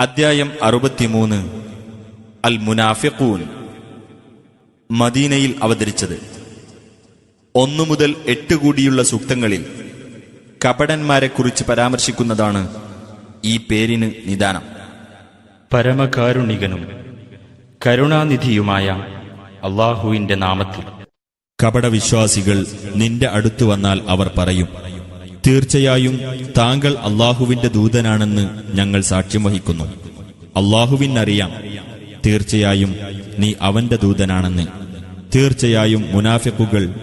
അദ്ധ്യായം അറുപത്തിമൂന്ന്. അൽ മുനാഫിഖൂൻ മദീനയിൽ അവതരിച്ചത്. ഒന്നു മുതൽ എട്ട് കൂടിയുള്ള സൂക്തങ്ങളിൽ കപടന്മാരെക്കുറിച്ച് പരാമർശിക്കുന്നതാണ് ഈ പേരിന് നിദാനം. പരമകാരുണികനും കരുണാനിധിയുമായ അള്ളാഹുവിന്റെ നാമത്തിൽ. കപടവിശ്വാസികൾ നിന്റെ അടുത്തു വന്നാൽ അവർ പറയും തീർച്ചയായും താങ്കൾ അള്ളാഹുവിന്റെ ദൂതനാണെന്ന് ഞങ്ങൾ സാക്ഷ്യം വഹിക്കുന്നു. അള്ളാഹുവിനറിയാം തീർച്ചയായും നീ അവന്റെ ദൂതനാണെന്ന്. തീർച്ചയായും മുനാഫിക്കുകൾ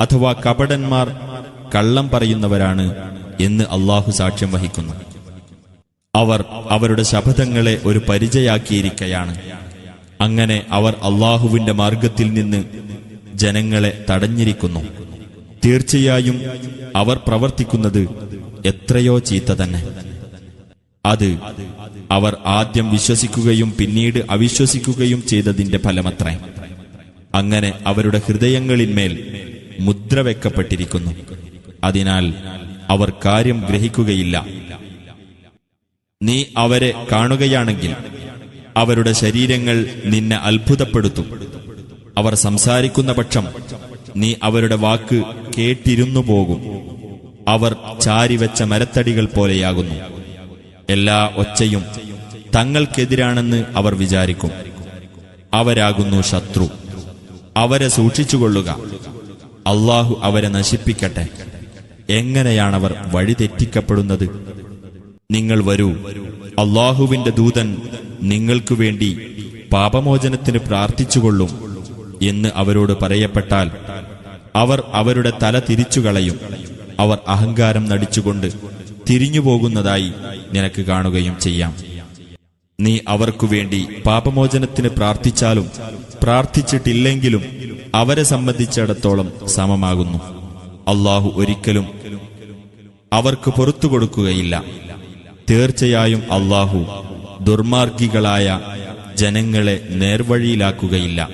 അഥവാ കപടന്മാർ കള്ളം പറയുന്നവരാണ് എന്ന് അള്ളാഹു സാക്ഷ്യം വഹിക്കുന്നു. അവർ അവരുടെ ശപഥങ്ങളെ ഒരു പരിചയാക്കിയിരിക്കയാണ്. അങ്ങനെ അവർ അള്ളാഹുവിന്റെ മാർഗത്തിൽ നിന്ന് ജനങ്ങളെ തടഞ്ഞിരിക്കുന്നു. തീർച്ചയായും അവർ പ്രവർത്തിക്കുന്നത് എത്രയോ ചീത്ത തന്നെ. അത് അവർ ആദ്യം വിശ്വസിക്കുകയും പിന്നീട് അവിശ്വസിക്കുകയും ചെയ്തതിന്റെ ഫലമത്രേ. അങ്ങനെ അവരുടെ ഹൃദയങ്ങളിന്മേൽ മുദ്ര വെക്കപ്പെട്ടിരിക്കുന്നു. അതിനാൽ അവർ കാര്യം ഗ്രഹിക്കുകയില്ല. നീ അവരെ കാണുകയാണെങ്കിൽ അവരുടെ ശരീരങ്ങൾ നിന്നെ അത്ഭുതപ്പെടുത്തും. അവർ സംസാരിക്കുന്ന പക്ഷം നീ അവരുടെ വാക്ക് കേട്ടിരുന്നു പോകും. അവർ ചാരിവെച്ച മരത്തടികൾ പോലെയാകുന്നു. എല്ലാ ഒച്ചയും തങ്ങൾക്കെതിരാണെന്ന് അവർ വിചാരിക്കും. അവരാകുന്നു ശത്രു. അവരെ സൂക്ഷിച്ചുകൊള്ളുക. അള്ളാഹു അവരെ നശിപ്പിക്കട്ടെ. എങ്ങനെയാണവർ വഴിതെറ്റിക്കപ്പെടുന്നത് നിങ്ങൾ വരൂ. അള്ളാഹുവിന്റെ ദൂതൻ നിങ്ങൾക്കു വേണ്ടി പാപമോചനത്തിന് പ്രാർത്ഥിച്ചുകൊള്ളും എന്ന് അവരോട് പറയപ്പെട്ടാൽ അവർ അവരുടെ തല തിരിച്ചുകളയും. അവർ അഹങ്കാരം നടിച്ചുകൊണ്ട് തിരിഞ്ഞുപോകുന്നതായി നിനക്ക് കാണുകയും ചെയ്യാം. നീ അവർക്കു വേണ്ടി പാപമോചനത്തിന് പ്രാർത്ഥിച്ചാലും പ്രാർത്ഥിച്ചിട്ടില്ലെങ്കിലും അവരെ സംബന്ധിച്ചിടത്തോളം സമമാകുന്നു. അള്ളാഹു ഒരിക്കലും അവർക്ക് പുറത്തു കൊടുക്കുകയില്ല. തീർച്ചയായും അള്ളാഹു ദുർമാർഗികളായ ജനങ്ങളെ നേർവഴിയിലാക്കുകയില്ല.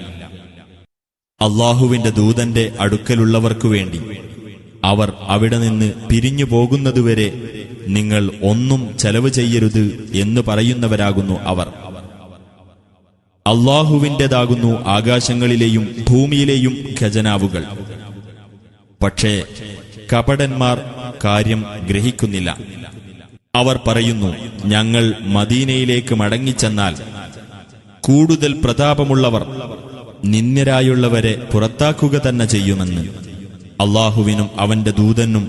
അള്ളാഹുവിന്റെ ദൂതന്റെ അടുക്കലുള്ളവർക്കു വേണ്ടി അവർ അവിടെ നിന്ന് പിരിഞ്ഞു പോകുന്നതുവരെ നിങ്ങൾ ഒന്നും ചെലവ് ചെയ്യരുത് എന്ന് പറയുന്നവരാകുന്നു അവർ. അള്ളാഹുവിന്റെതാകുന്നു ആകാശങ്ങളിലെയും ഭൂമിയിലെയും ഖജനാവുകൾ. പക്ഷേ കപടന്മാർ കാര്യം ഗ്രഹിക്കുന്നില്ല. അവർ പറയുന്നു ഞങ്ങൾ മദീനയിലേക്ക് മടങ്ങിച്ചെന്നാൽ കൂടുതൽ പ്രതാപമുള്ളവർ നിന്ദരായുള്ളവരെ പുറത്താക്കുക തന്നെ ചെയ്യുമെന്ന്. അള്ളാഹുവിനും അവന്റെ ദൂതനും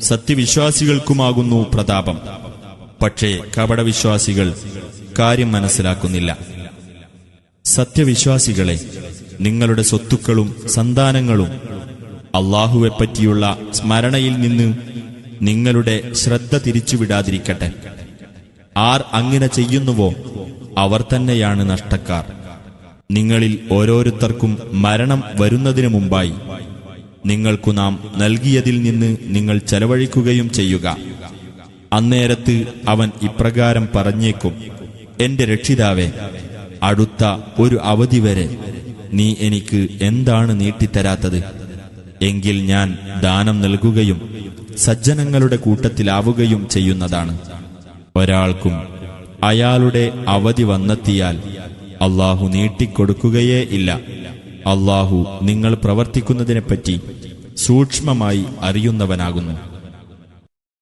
സത്യവിശ്വാസികൾക്കുമാകുന്നു പ്രതാപം. പക്ഷേ കപടവിശ്വാസികൾ കാര്യം മനസ്സിലാക്കുന്നില്ല. സത്യവിശ്വാസികളെ നിങ്ങളുടെ സ്വത്തുക്കളും സന്താനങ്ങളും അള്ളാഹുവെപ്പറ്റിയുള്ള സ്മരണയിൽ നിന്ന് നിങ്ങളുടെ ശ്രദ്ധ തിരിച്ചുവിടാതിരിക്കട്ടെ. ആർ അങ്ങനെ ചെയ്യുന്നുവോ അവർ തന്നെയാണ് നഷ്ടക്കാർ. നിങ്ങളിൽ ഓരോരുത്തർക്കും മരണം വരുന്നതിനു മുമ്പായി നിങ്ങൾക്കു നാം നൽകിയതിൽ നിന്ന് നിങ്ങൾ ചെലവഴിക്കുകയും ചെയ്യുക. അന്നേരത്ത് അവൻ ഇപ്രകാരം പറഞ്ഞേക്കും എന്റെ രക്ഷിതാവേ അടുത്ത ഒരു അവധി വരെ നീ എനിക്ക് എന്താണ് നീട്ടിത്തരാത്തത്? എങ്കിൽ ഞാൻ ദാനം നൽകുകയും സജ്ജനങ്ങളുടെ കൂട്ടത്തിലാവുകയും ചെയ്യുന്നതാണ്. ഒരാൾക്കും അയാളുടെ അവധി വന്നെത്തിയാൽ അള്ളാഹു നീട്ടിക്കൊടുക്കുകയേ ഇല്ല. അള്ളാഹു നിങ്ങൾ പ്രവർത്തിക്കുന്നതിനെപ്പറ്റി സൂക്ഷ്മമായി അറിയുന്നവനാകുന്നു.